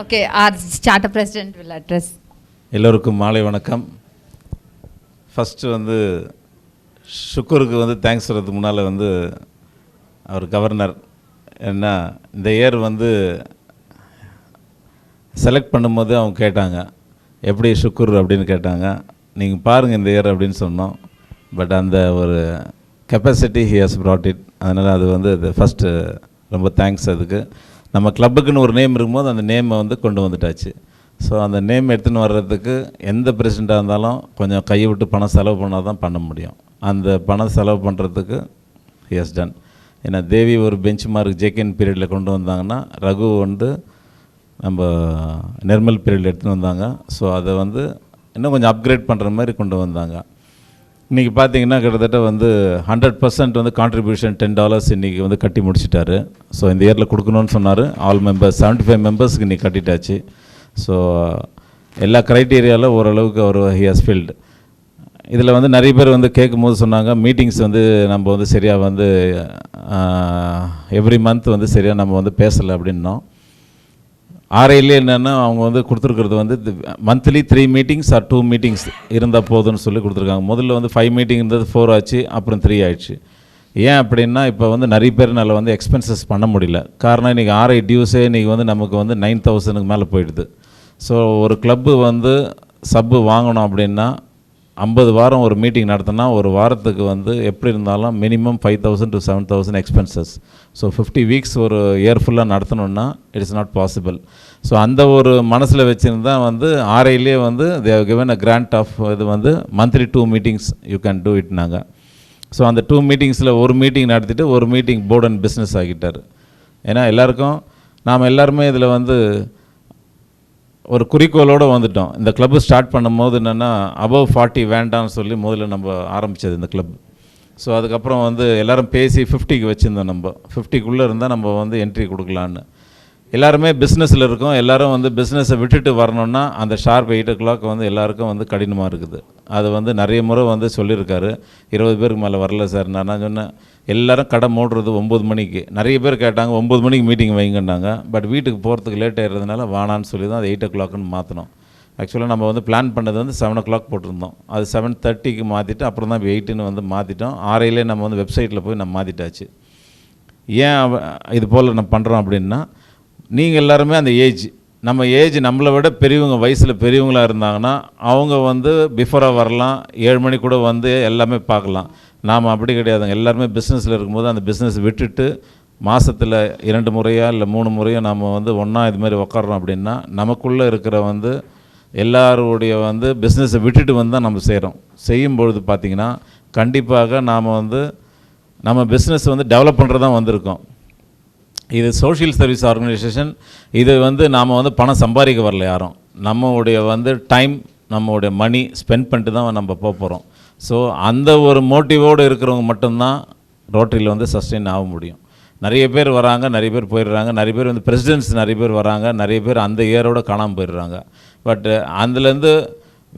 Okay our charter president will address எல்லோருக்கும் மாலை வணக்கம். ஃபஸ்ட்டு வந்து ஷுக்கூருக்கு வந்து தேங்க்ஸ் சொல்கிறதுக்கு முன்னால் வந்து அவர் கவர்னர் என்ன இந்த இயர் வந்து செலக்ட் பண்ணும்போது அவங்க கேட்டாங்க எப்படி சுக்குர் அப்படின்னு கேட்டாங்க. நீங்கள் பாருங்கள் இந்த இயர் அப்படின்னு சொன்னோம். பட் அந்த ஒரு capacity he has brought it அதனால் அது வந்து அது ஃபஸ்ட்டு ரொம்ப தேங்க்ஸ் அதுக்கு. நம்ம கிளப்புக்குன்னு ஒரு நேம் இருக்கும்போது அந்த நேமை வந்து கொண்டு வந்துட்டாச்சு. ஸோ அந்த நேம் எடுத்துன்னு வர்றதுக்கு எந்த பிரசிடெண்ட்டாக இருந்தாலும் கொஞ்சம் கையை விட்டு பணம் செலவு பண்ணால் தான் பண்ண முடியும். அந்த பணம் செலவு பண்ணுறதுக்கு எஸ் டன் ஏன்னா தேவி ஒரு பெஞ்ச் மார்க் ஜேகேன் பீரியடில் கொண்டு வந்தாங்கன்னா ரகு வந்து நம்ம நிர்மல் பீரியடில் எடுத்துன்னு வந்தாங்க. ஸோ அதை வந்து இன்னும் கொஞ்சம் அப்கிரேட் பண்ணுற மாதிரி கொண்டு வந்தாங்க. இன்றைக்கி பார்த்தீங்கன்னா கிட்டத்தட்ட வந்து ஹண்ட்ரட் பர்சன்ட் வந்து கான்ட்ரிபியூஷன் டென் டாலர்ஸ் இன்றைக்கி வந்து கட்டி முடிச்சிட்டாரு. ஸோ இந்த இயரில் கொடுக்கணும்னு சொன்னார். ஆல் மெம்பர்ஸ் செவன்ட்டி ஃபைவ் மெம்பர்ஸ்க்கு இன்றைக்கி கட்டிட்டாச்சு. ஸோ எல்லா க்ரைட்டீரியாவில் ஓரளவுக்கு அவர் ஹி ஹஸ் ஃபீல்டு இதில் வந்து நிறைய பேர் வந்து கேட்கும்போது சொன்னாங்க மீட்டிங்ஸ் வந்து நம்ம வந்து சரியாக வந்து எவ்ரி மந்த் வந்து சரியாக நம்ம வந்து பேசலை அப்படின்னோம். ஆர்ஐலே என்னென்னா அவங்க வந்து கொடுத்துருக்கிறது வந்து monthly three meetings or two meetings இருந்தால் போதும்னு சொல்லி கொடுத்துருக்காங்க. முதல்ல வந்து ஃபைவ் மீட்டிங் இருந்தது ஃபோர் ஆச்சு அப்புறம் த்ரீ ஆயிடுச்சு. ஏன் அப்படின்னா இப்போ வந்து நிறைய பேர்னால வந்து எக்ஸ்பென்சஸ் பண்ண முடியல. காரணம் இன்றைக்கி ஆர்ஐ டியூஸே இன்றைக்கி வந்து நமக்கு வந்து நைன் தௌசண்ட்க்கு மேலே போயிடுது. ஸோ ஒரு கிளப்பு வந்து சப்பு வாங்கணும் அப்படின்னா ஐம்பது வாரம் ஒரு மீட்டிங் நடத்தினா ஒரு வாரத்துக்கு வந்து எப்படி இருந்தாலும் minimum five thousand to seven thousand expenses so fifty weeks ஒரு இயர் ஃபுல்லாக நடத்தணுன்னா இட்ஸ் நாட் பாசிபிள் ஸோ அந்த ஒரு மனசில் வச்சுருந்தா வந்து ஆர்ஐலே வந்து they given a grant of இது வந்து monthly two meetings you can do இட்னாங்க so அந்த டூ மீட்டிங்ஸில் ஒரு மீட்டிங் நடத்திட்டு ஒரு மீட்டிங் போர்ட் அண்ட் பிஸ்னஸ் ஆகிட்டார் ஏன்னா எல்லாருக்கும் நாம் எல்லாருமே இதில் வந்து ஒரு குறிக்கோளோடு வந்துட்டோம். இந்த கிளப்பு ஸ்டார்ட் பண்ணும்போது என்னென்னா அபவ் ஃபார்ட்டி வேண்டாம்னு சொல்லி முதல்ல நம்ம ஆரம்பித்தது இந்த கிளப் ஸோ அதுக்கப்புறம் வந்து எல்லாரும் பேசி ஃபிஃப்டிக்கு வச்சுருந்தோம் நம்ம. ஃபிஃப்டிக்குள்ளே இருந்தால் நம்ம வந்து என்ட்ரி கொடுக்கலான்னு எல்லாருமே பிஸ்னஸில் இருக்கோம். எல்லாரும் வந்து பிஸ்னஸை விட்டுட்டு வரணும்னா அந்த ஷார்ப் எயிட் ஓ கிளாக் வந்து எல்லாருக்கும் வந்து கடினமாக இருக்குது. அது வந்து நிறைய முறை வந்து சொல்லியிருக்காரு. இருபது பேருக்கு மேலே வரல சார். நான் நான் சொன்னேன்? எல்லோரும் கடை மூடுறது ஒம்பது மணிக்கு. நிறைய பேர் கேட்டாங்க ஒம்பது மணிக்கு மீட்டிங் வைங்கன்னாங்க. பட் வீட்டுக்கு போகிறதுக்கு லேட் ஆகிறதுனால வானான்னு சொல்லி தான் அது எயிட் ஓ கிளாக்னு மாற்றினோம் ஆக்சுவலாக நம்ம வந்து பிளான் பண்ணது வந்து செவன் ஓ கிளாக் போட்டிருந்தோம். அது செவன் தேர்ட்டிக்கு மாற்றிட்டு அப்புறம் தான் எயிட்டுன்னு வந்து மாற்றிட்டோம் ஆறையிலே நம்ம வந்து வெப்சைட்டில் போய் நம்ம மாற்றிட்டாச்சு ஏன் அவ- இது போல் நம்ம பண்ணுறோம் அப்படின்னா நீங்கள் எல்லாருமே அந்த ஏஜ். நம்ம ஏஜ் நம்மளை விட பெரியவங்க வயசில் பெரியவங்களாக இருந்தாங்கன்னா அவங்க வந்து பிஃபோராக வரலாம் ஏழு மணி கூட வந்து எல்லாமே பார்க்கலாம். நாம் அப்படி கிடையாதுங்க. எல்லாருமே பிஸ்னஸில் இருக்கும்போது அந்த பிஸ்னஸ் விட்டுட்டு மாதத்தில் இரண்டு முறையாக இல்லை மூணு முறையோ நம்ம வந்து ஒன்றா இது மாதிரி உக்காடுறோம் அப்படின்னா நமக்குள்ளே இருக்கிற வந்து எல்லாருடைய வந்து பிஸ்னஸை விட்டுட்டு வந்து தான் நம்ம செய்கிறோம் செய்யும் பொழுது பார்த்திங்கன்னா கண்டிப்பாக நாம் வந்து நம்ம பிஸ்னஸ் வந்து டெவலப் பண்ணுறது தான் வந்திருக்கோம். இது சோஷியல் சர்வீஸ் ஆர்கனைசேஷன் இது வந்து நாம் வந்து பணம் சம்பாதிக்க வரல யாரும். நம்மளுடைய வந்து டைம் நம்மளுடைய மணி ஸ்பெண்ட் பண்ணிட்டு தான் நம்ம போக போகிறோம் ஸோ அந்த ஒரு மோட்டிவோடு இருக்கிறவங்க மட்டும்தான் ரோட்டரியில் வந்து சஸ்டெயின் ஆக முடியும். நிறைய பேர் வராங்க நிறைய பேர் போயிடுறாங்க நிறைய பேர் வந்து பிரசிடென்ட்ஸ் நிறைய பேர் வராங்க நிறைய பேர் அந்த இயரோட காணாமல் போயிடுறாங்க. பட் அதுலேருந்து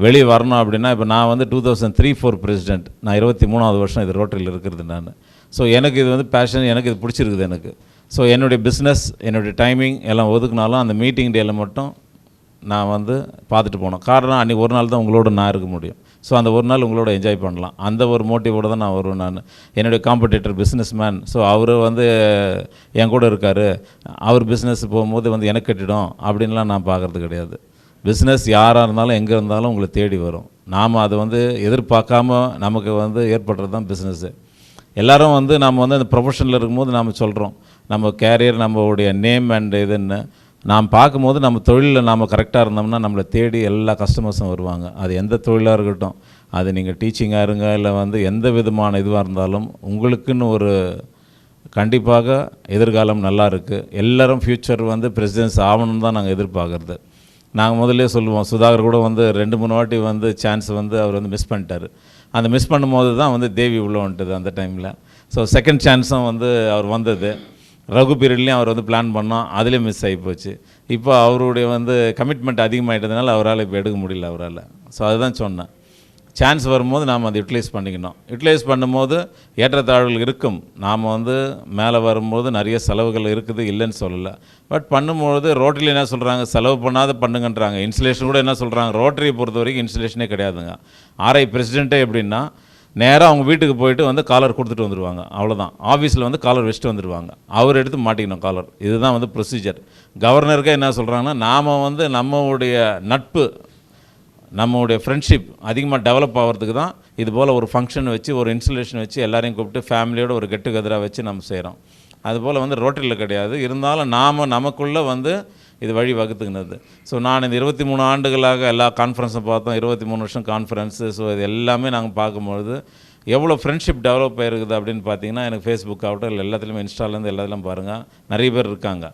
வெளியே வரணும் அப்படின்னா இப்போ நான் வந்து two thousand three four president நான் இருபத்தி மூணாவது வருஷம் இது ரோட்டரியில் இருக்கிறது நான். ஸோ எனக்கு இது வந்து பேஷன் எனக்கு இது பிடிச்சிருக்குது எனக்கு. ஸோ என்னுடைய பிஸ்னஸ் என்னுடைய டைமிங் எல்லாம் ஒதுக்குனாலும் அந்த மீட்டிங் டேயில் மட்டும் நான் வந்து பார்த்துட்டு போனோம் காரணம் அன்றைக்கி ஒரு நாள் தான் உங்களோட நான் இருக்க முடியும். ஸோ அந்த ஒரு நாள் உங்களோட என்ஜாய் பண்ணலாம். அந்த ஒரு மோட்டிவோடு தான் நான் வருவேன் நான். என்னுடைய காம்படிட்டர் பிஸ்னஸ் மேன் ஸோ அவர் வந்து என் கூட இருக்கார். அவர் பிஸ்னஸ் போகும்போது வந்து எனக்கு கட்டிடும் அப்படின்லாம் நான் பார்க்குறது கிடையாது. பிஸ்னஸ் யாராக இருந்தாலும் எங்கே இருந்தாலும் உங்களை தேடி வரும். நாம் அதை வந்து எதிர்பார்க்காம நமக்கு வந்து ஏற்படுறது தான் பிஸ்னஸ்ஸு எல்லோரும் வந்து நம்ம வந்து அந்த ப்ரொஃபஷனில் இருக்கும்போது நாம் சொல்கிறோம் நம்ம கேரியர் நம்மளுடைய நேம் அண்ட் இதுன்னு நாம் பார்க்கும்போது நம்ம தொழிலில் நாம் கரெக்டாக இருந்தோம்னா நம்மளை தேடி எல்லா கஸ்டமர்ஸும் வருவாங்க. அது எந்த தொழிலாக இருக்கட்டும் அது நீங்கள் டீச்சிங்காக இருங்க இல்லை வந்து எந்த விதமான இதுவாக இருந்தாலும் உங்களுக்குன்னு ஒரு கண்டிப்பாக எதிர்காலம் நல்லா இருக்குது எல்லோரும் ஃப்யூச்சர் வந்து பிரசிடென்ஸ் ஆகணும்னு தான் நாங்கள் எதிர்பார்க்குறது. நாங்கள் முதல்ல சொல்லுவோம் சுதாகர் கூட வந்து ரெண்டு மூணு வாட்டி வந்து சான்ஸ் வந்து அவர் வந்து மிஸ் பண்ணிட்டார். அந்த மிஸ் பண்ணும்போது தான் வந்து தேவி உள்ளே வந்துட்டது அந்த டைமில் ஸோ செகண்ட் சான்ஸும் வந்து அவர் வந்தது. ரகு பீரியட்லேயும் அவர் வந்து பிளான் பண்ணோம். அதுலேயும் மிஸ் ஆகி போச்சு. இப்போ அவருடைய வந்து கமிட்மெண்ட் அதிகமாகிட்டதுனால அவரால் இப்போ எடுக்க முடியல அவரால். ஸோ அதுதான் சொன்னேன். சான்ஸ் வரும்போது நாம் அதை யூட்டிலைஸ் பண்ணிக்கணும். யூட்டிலைஸ் பண்ணும்போது ஏற்றத்தாழ்வுகள் இருக்கும். நாம் வந்து மேலே வரும்போது நிறைய செலவுகள் இருக்குது இல்லைன்னு சொல்லலை. பட் பண்ணும்போது ரோட்டரியில் என்ன சொல்கிறாங்க செலவு பண்ணாத பண்ணுங்கன்றாங்க. இன்சுலேஷன் கூட என்ன சொல்கிறாங்க ரோட்டரியை பொறுத்த வரைக்கும் இன்சுலேஷனே கிடையாதுங்க. ஆர்ஐ பிரசிடெண்ட்டே எப்படின்னா நேராக அவங்க வீட்டுக்கு போயிட்டு வந்து காலர் கொடுத்துட்டு வந்துடுவாங்க அவ்வளோதான் ஆஃபீஸில் வந்து காலர் வச்சுட்டு வந்துடுவாங்க அவர் எடுத்து மாட்டிக்கணும் காலர் இதுதான் வந்து ப்ரொசீஜர் கவர்னருக்கே என்ன சொல்கிறாங்கன்னா நாம் வந்து நம்மளுடைய நட்பு நம்மளுடைய ஃப்ரெண்ட்ஷிப் அதிகமாக டெவலப் ஆகிறதுக்கு தான் இது போல் ஒரு ஃபங்க்ஷன் வச்சு ஒரு இன்ஸ்டலேஷன் வச்சு எல்லாரையும் கூப்பிட்டு ஃபேமிலியோட ஒரு கெட்டு கதராக வச்சு நம்ம செய்கிறோம் அதுபோல் வந்து ரோட்டரியில் கிடையாது. இருந்தாலும் நாம் நமக்குள்ளே வந்து இது வழி வகுத்துக்கினது. ஸோ நான் இந்த இருபத்தி மூணு ஆண்டுகளாக எல்லா கான்ஃபரன்ஸும் பார்த்தோம். இருபத்தி மூணு வருஷம் கான்ஃபரன்ஸு ஸோ இது எல்லாமே நாங்கள் பார்க்கும்பொழுது எவ்வளோ ஃப்ரெண்ட்ஷிப் டெவலப் ஆகிருக்குது அப்படின்னு பார்த்தீங்கன்னா எனக்கு ஃபேஸ்புக் ஆகட்டும் இல்லை எல்லாத்துலேயுமே இன்ஸ்டாலேருந்து எல்லாத்துலையும் பாருங்கள் நிறைய பேர் இருக்காங்க.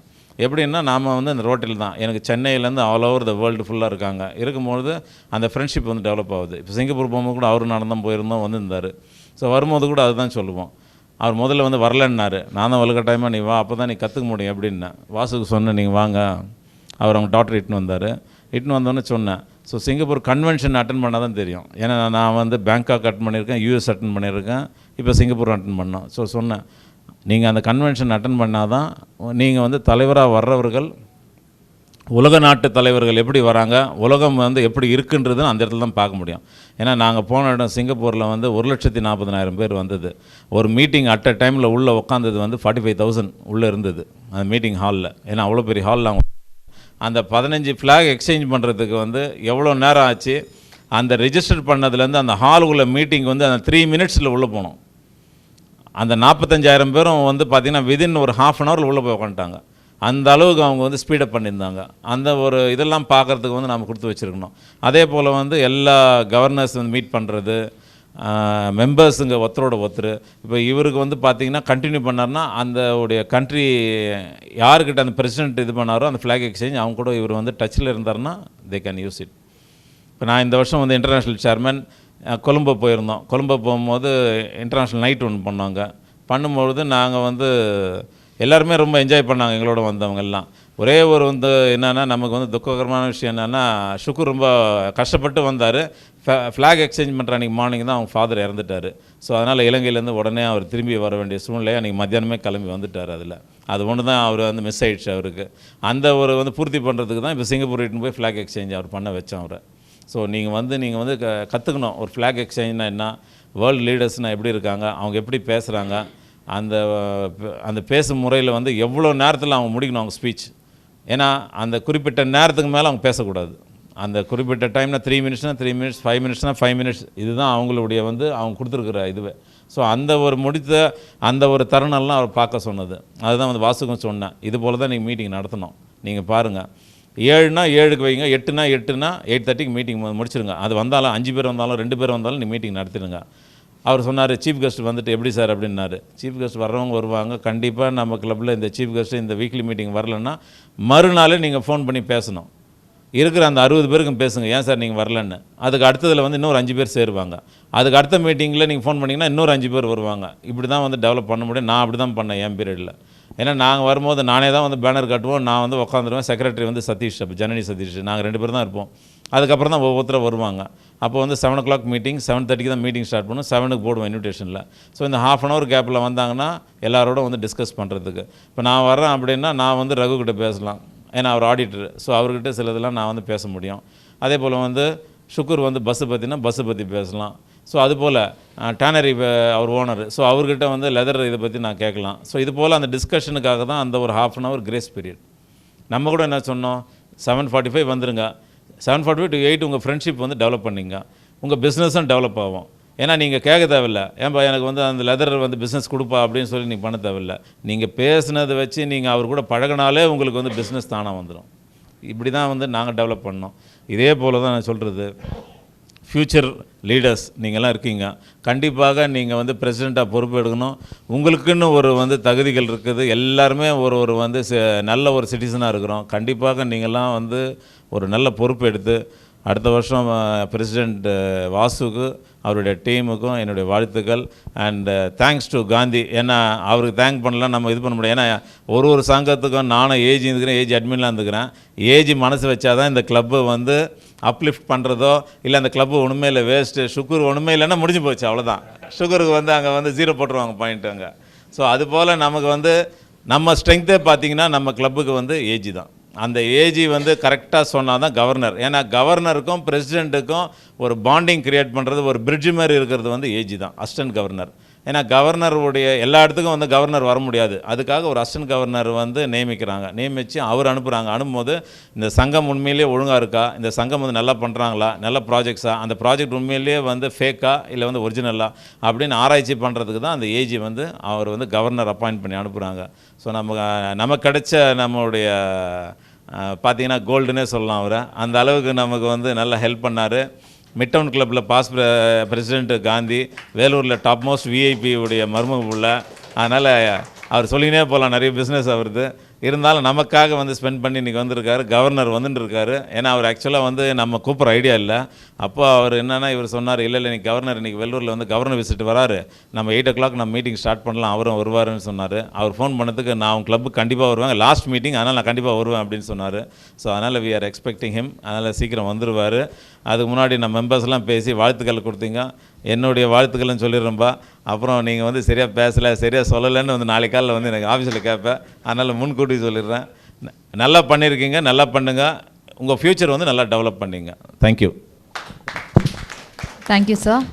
எப்படின்னா நாம் வந்து அந்த ரோட்டில் தான். எனக்கு சென்னையிலேருந்து ஆல் ஓவர் த வேர்ல்டு ஃபுல்லாக இருக்காங்க. இருக்கும்பொழுது அந்த ஃப்ரெண்ட்ஷிப் வந்து டெவலப் ஆகுது. இப்போ சிங்கப்பூர் போகும்போது கூட அவரு நடந்தோம் போயிருந்தோம் வந்திருந்தார். ஸோ வரும்போது கூட அதுதான் சொல்லுவோம். அவர் முதல்ல வந்து வரலன்னாரு. நான் தான் வலுக்கட்டாயமாக நீ வா அப்போ தான் நீ கற்றுக்க முடியும் அப்படின்னேன் வாசுக்கு சொன்னேன் நீங்கள் வாங்க. அவர் அவங்க டாக்டர் இட்டுன்னு வந்தார். இட்டுன்னு வந்தோன்னே சொன்னேன். ஸோ சிங்கப்பூர் கன்வென்ஷன் அட்டன் பண்ணால் தான் தெரியும். ஏன்னா நான் வந்து பேங்காக் அட்டன் பண்ணியிருக்கேன் யூஎஸ் அட்டன் பண்ணியிருக்கேன். இப்போ சிங்கப்பூர் அட்டன் பண்ணோம். ஸோ சொன்னேன் நீங்கள் அந்த கன்வென்ஷன் அட்டன் பண்ணால் தான் நீங்கள் வந்து தலைவராக வர்றவர்கள் உலக நாட்டு தலைவர்கள் எப்படி வராங்க உலகம் வந்து எப்படி இருக்குன்றது அந்த இடத்துல தான் பார்க்க முடியும். ஏன்னா நாங்கள் போன இடம் சிங்கப்பூரில் வந்து ஒரு லட்சத்தி நாற்பதனாயிரம் பேர் வந்தது. ஒரு மீட்டிங் அட் அ டைமில் உள்ளே உட்காந்தது வந்து ஃபார்ட்டி ஃபைவ் தௌசண்ட் உள்ளே இருந்தது அந்த மீட்டிங் ஹாலில் ஏன்னா அவ்வளோ பெரிய ஹாலில் அவங்க அந்த பதினஞ்சு ஃப்ளாக் எக்ஸ்சேஞ்ச் பண்ணுறதுக்கு வந்து எவ்வளோ நேரம் ஆச்சு அந்த ரிஜிஸ்டர் பண்ணதுலேருந்து அந்த ஹாலுக்குள்ளே மீட்டிங் வந்து அந்த த்ரீ மினிட்ஸில் உள்ளே போனோம். அந்த நாற்பத்தஞ்சாயிரம் பேரும் வந்து பார்த்திங்கன்னா விதின் ஒரு ஹாஃப் அன் ஹவரில் உள்ளே போய் உட்காந்துட்டாங்க அந்த அளவுக்கு அவங்க வந்து ஸ்பீடப் பண்ணியிருந்தாங்க. அந்த ஒரு இதெல்லாம் பார்க்குறதுக்கு வந்து நம்ம கொடுத்து வச்சுருக்கணும். அதே போல் வந்து எல்லா கவர்னர்ஸ் வந்து மீட் பண்ணுறது மெம்பர்ஸுங்க ஒருத்தரோட ஒருத்தர். இப்போ இவருக்கு வந்து பார்த்தீங்கன்னா கண்டினியூ பண்ணார்னா அந்த உடைய கண்ட்ரி யாருக்கிட்ட அந்த பிரசிடென்ட் இது பண்ணாரோ அந்த ஃப்ளாக் எக்ஸ்சேஞ்ச் அவங்க கூட இவர் வந்து டச்சில் இருந்தாருன்னா தே கேன் யூஸ் இட் இப்போ நான் இந்த வருஷம் வந்து இன்டர்நேஷ்னல் சேர்மன் கொழும்போ போயிருந்தோம். கொழும்போ போகும்போது இன்டர்நேஷ்னல் நைட் ஒன்று பண்ணாங்க பண்ணும்பொழுது நாங்கள் வந்து எல்லாருமே ரொம்ப என்ஜாய் பண்ணாங்க எங்களோட வந்தவங்கெல்லாம் ஒரே ஒரு வந்து என்னென்னா நமக்கு வந்து துக்ககரமான விஷயம் என்னென்னா ஷுக்குர் ரொம்ப கஷ்டப்பட்டு வந்தார். ஃப்ளாக் எக்ஸ்சேஞ்ச் பண்ணுற அன்றைக்கி மார்னிங் தான் அவங்க ஃபாதர் இறந்துட்டார். ஸோ அதனால் இலங்கையிலேருந்து உடனே அவர் திரும்பி வர வேண்டிய சூழ்நிலை அன்றைக்கி மத்தியானமே கிளம்பி வந்துட்டார் அதில். அது ஒன்று தான் அவர் வந்து மிஸ் ஆகிடுச்சு அவருக்கு. அந்த ஒரு வந்து பூர்த்தி பண்ணுறதுக்கு தான் இப்போ சிங்கப்பூர் இட்டுன்னு போய் ஃப்ளாக் எக்ஸ்சேஞ்ச் அவர் பண்ண வச்சோம் அவரை. ஸோ நீங்கள் வந்து நீங்கள் வந்து க கற்றுக்கணும் ஒரு ஃப்ளாக் எக்ஸ்சேஞ்ச்னா என்ன? வேர்ல்டு லீடர்ஸ்னால் எப்படி இருக்காங்க? அவங்க எப்படி பேசுகிறாங்க அந்த அந்த பேசும் முறையில் வந்து எவ்வளோ நேரத்தில் அவங்க முடிக்கணும் அவங்க ஸ்பீச் ஏன்னா அந்த குறிப்பிட்ட நேரத்துக்கு மேலே அவங்க பேசக்கூடாது. அந்த குறிப்பிட்ட டைம்னா த்ரீ மினிட்ஸ்னால் த்ரீ மினிட்ஸ் ஃபைவ் மினிட்ஸ்னால் ஃபைவ் மினிட்ஸ் இதுதான் அவங்களுடைய வந்து அவங்க கொடுத்துருக்குற இதுவே. ஸோ அந்த ஒரு முடித்த அந்த ஒரு தருணம்லாம் அவர் பார்க்க சொன்னது. அதுதான் வந்து வாசுகம் சொன்னேன் இது போல் தான் நீங்கள் மீட்டிங் நடத்தணும். நீங்கள் பாருங்கள் ஏழுனா ஏழுக்கு வைங்க எட்டுனா எட்டுனா எயிட் தேர்ட்டிக்கு மீட்டிங் முடிச்சிருங்க. அது வந்தாலும் அஞ்சு பேர் வந்தாலும் ரெண்டு பேர் வந்தாலும் நீங்கள் மீட்டிங் நடத்திடுங்க. அவர் சொன்னார் சீஃப் கெஸ்ட் வந்துட்டு எப்படி சார்? அப்படின்னாரு. சீஃப் கெஸ்ட் வர்றவங்க வருவாங்க. கண்டிப்பாக நம்ம கிளப்பில் இந்த சீஃப் கெஸ்ட் இந்த வீக்லி மீட்டிங் வரலன்னா மறுநாளே நீங்கள் ஃபோன் பண்ணி பேசணும். இருக்கிற அந்த அறுபது பேருக்கும் பேசுங்க. ஏன் சார் நீங்கள் வரலன்னு? அதுக்கு அடுத்ததில் வந்து இன்னொரு அஞ்சு பேர் சேருவாங்க. அதுக்கு அடுத்த மீட்டிங்கில் நீங்கள் ஃபோன் பண்ணிங்கன்னா இன்னொரு அஞ்சு பேர் வருவாங்க. இப்படி தான் வந்து டெவலப் பண்ண முடியும். நான் அப்படி தான் பண்ணேன் என் பீரியடில் ஏன்னா நாங்கள் வரும்போது நானே தான் வந்து பேனர் கட்டுவோம் நான் வந்து உட்காந்துருவேன் செக்ரட்டரி வந்து சதீஷ் அப்போ ஜனனி சதீஷ் நாங்கள் ரெண்டு பேரும் தான் இருப்போம். அதுக்கப்புறம் தான் ஒவ்வொருத்தரும் வருவாங்க. அப்போ வந்து seven o clock meeting seven தேர்ட்டிக்கு தான் மீட்டிங் ஸ்டார்ட் பண்ணும் செவனுக்கு போடுவோம் இன்விடேஷனில் ஸோ இந்த ஹாஃப் அன் ஹவர் கேப்பில் வந்தாங்கன்னா எல்லாரோட வந்து டிஸ்கஸ் பண்ணுறதுக்கு இப்போ நான் வர்றேன் அப்படின்னா நான் வந்து ரகு கிட்ட பேசலாம். ஏன்னா அவர் ஆடிட்டர் ஸோ அவர்கிட்ட சிலதெல்லாம் நான் வந்து பேச முடியும். அதே போல் வந்து ஷுக்கூர் வந்து பஸ்ஸு பற்றினா பஸ்ஸை பற்றி பேசலாம். ஸோ அதுபோல் டேனரி அவர் ஓனர் ஸோ அவர்கிட்ட வந்து லெதர் இதை பற்றி நான் கேட்கலாம். ஸோ இது போல் அந்த டிஸ்கஷனுக்காக தான் அந்த ஒரு half an hour grace period நம்ம கூட என்ன சொன்னோம்? செவன் ஃபார்ட்டி ஃபைவ் வந்துருங்க. Seven forty five to eight உங்கள் ஃப்ரெண்ட்ஷிப் வந்து டெவலப் பண்ணிங்க. உங்கள் பிஸ்னஸும் டெவலப் ஆகும். ஏன்னா நீங்கள் கேட்க தேவையில்ல. ஏன்பா எனக்கு வந்து அந்த லெதர் வந்து பிஸ்னஸ் கொடுப்பா அப்படின்னு சொல்லி நீங்கள் பண்ண தேவையில்ல. நீங்கள் பேசுனதை வச்சு நீங்கள் அவர் கூட பழகினாலே உங்களுக்கு வந்து பிஸ்னஸ் தானாக வந்துடும் இப்படி தான் வந்து நாங்கள் டெவலப் பண்ணோம். இதே போல் தான் நான் சொல்கிறது ஃப்யூச்சர் லீடர்ஸ் நீங்கள்லாம் இருக்கீங்க. கண்டிப்பாக நீங்கள் வந்து பிரசிடெண்ட்டாக பொறுப்பெடுக்கணும் உங்களுக்குன்னு ஒரு வந்து தகுதிகள் இருக்குது. எல்லாருமே ஒரு ஒரு வந்து நல்ல ஒரு சிட்டிசனாக இருக்கிறோம். கண்டிப்பாக நீங்கள்லாம் வந்து ஒரு நல்ல பொறுப்பு எடுத்து அடுத்த வருஷம் பிரசிடெண்ட் வாசுக்கு அவருடைய டீமுக்கும் என்னுடைய வாழ்த்துக்கள். And thanks to Gandhi. ஏன்னா அவருக்கு தேங்க் பண்ணலாம் நம்ம இது பண்ண முடியாது. ஏன்னா ஒரு ஒரு சங்கத்துக்கும் நானும் ஏஜ் இருந்துக்கிறேன் ஏஜ் அட்மின்லாம் இருந்துக்கிறேன். ஏஜ் மனசு வச்சா தான் இந்த கிளப்பு வந்து அப்லிஃப்ட் பண்ணுறதோ இல்லை அந்த கிளப்பு ஒன்றுமே இல்லை வேஸ்ட்டு சுகர் ஒன்றுமே இல்லைன்னா முடிஞ்சு போச்சு அவ்வளோதான் சுகருக்கு வந்து அங்கே வந்து ஜீரோ போட்டுருவாங்க பாயிண்ட் அங்கே. ஸோ அதுபோல் நமக்கு வந்து நம்ம ஸ்ட்ரென்த்தே பார்த்தீங்கன்னா நம்ம கிளப்புக்கு வந்து ஏஜ் தான். அந்த ஏஜி வந்து கரெக்டாக சொன்னால் தான் கவர்னர் ஏன்னா கவர்னருக்கும் பிரசிடெண்ட்டுக்கும் ஒரு பாண்டிங் க்ரியேட் பண்ணுறது ஒரு பிரிட்ஜ் மாதிரி இருக்கிறது வந்து ஏஜி தான் அசிஸ்டன்ட் கவர்னர் ஏன்னா கவர்னருடைய எல்லா இடத்துக்கும் வந்து கவர்னர் வர முடியாது. அதுக்காக ஒரு அசிஸ்டன்ட் கவர்னர் வந்து நியமிக்கிறாங்க. நியமித்து அவர் அனுப்புகிறாங்க அனுப்பும்போது இந்த சங்கம் உண்மையிலேயே ஒழுங்காக இருக்கா? இந்த சங்கம் வந்து நல்லா பண்ணுறாங்களா நல்ல ப்ராஜெக்ட்ஸா அந்த ப்ராஜெக்ட் உண்மையிலேயே வந்து ஃபேக்கா இல்லை வந்து ஒரிஜினலா அப்படின்னு ஆராய்ச்சி பண்ணுறதுக்கு தான் அந்த ஏஜி வந்து அவர் வந்து கவர்னர் அப்பாயிண்ட் பண்ணி அனுப்புகிறாங்க ஸோ நம்ம நமக்கு கிடைச்ச நம்மளுடைய பார்த்தீங்கன்னா கோல்டுனே சொல்லலாம் அவரை. அந்த அளவுக்கு நமக்கு வந்து நல்லா ஹெல்ப் பண்ணார். மிட் டவுன் கிளப்பில் பாஸ் பிரசிடென்ட் காந்தி வேலூரில் டாப் மோஸ்ட் விஐபி உடைய மருமக புள்ள. அதனால் அவர் சொல்லினே போகலாம் நிறைய பிஸ்னஸ் அவருது. இருந்தாலும் நமக்காக வந்து ஸ்பெண்ட் பண்ணி இன்றைக்கி வந்திருக்காரு. கவர்னர் வந்துட்டு இருக்காரு ஏன்னா அவர் ஆக்சுவலாக வந்து நம்ம கூப்பிட்ற ஐடியா இல்லை. அப்போ அவர் என்னென்னா இவர் சொன்னார் இல்லை இல்லை இன்னைக்கு கவர்னர் இன்றைக்கி வெள்ளூரில் வந்து கவர்னர் விசிட் வராரு. நம்ம எயிட் ஓ கிளாக் நம்ம மீட்டிங் ஸ்டார்ட் பண்ணலாம். அவரும் வருவாருன்னு சொன்னார். அவர் ஃபோன் பண்ணதுக்கு நான் அவங்க கிளப்பு கண்டிப்பாக வருவேன். லாஸ்ட் மீட்டிங் அதனால் நான் கண்டிப்பாக வருவேன் அப்படின்னு சொன்னார். ஸோ அதனால் வி ஆர் எக்ஸ்பெக்டிங் ஹிம் அதனால் சீக்கிரம் வந்துடுவார் அதுக்கு முன்னாடி நம்ம மெம்பர்ஸ்லாம் பேசி வாழ்த்துக்கள் கொடுத்தீங்க. என்னுடைய வாழ்த்துக்கள்னு சொல்லிடுறோம்ப்பா அப்புறம் நீங்கள் வந்து சரியாக பேசலை சரியாக சொல்லலைன்னு வந்து நாளைக்கு காலையில் வந்து எனக்கு ஆஃபீஸில் கேட்பேன் அதனால் முன்கூட்டி சொல்லிடுறேன். நல்லா பண்ணியிருக்கீங்க நல்லா பண்ணுங்க. உங்கள் ஃப்யூச்சர் வந்து நல்லா டெவலப் பண்ணிங்க. Thank you thank you sir.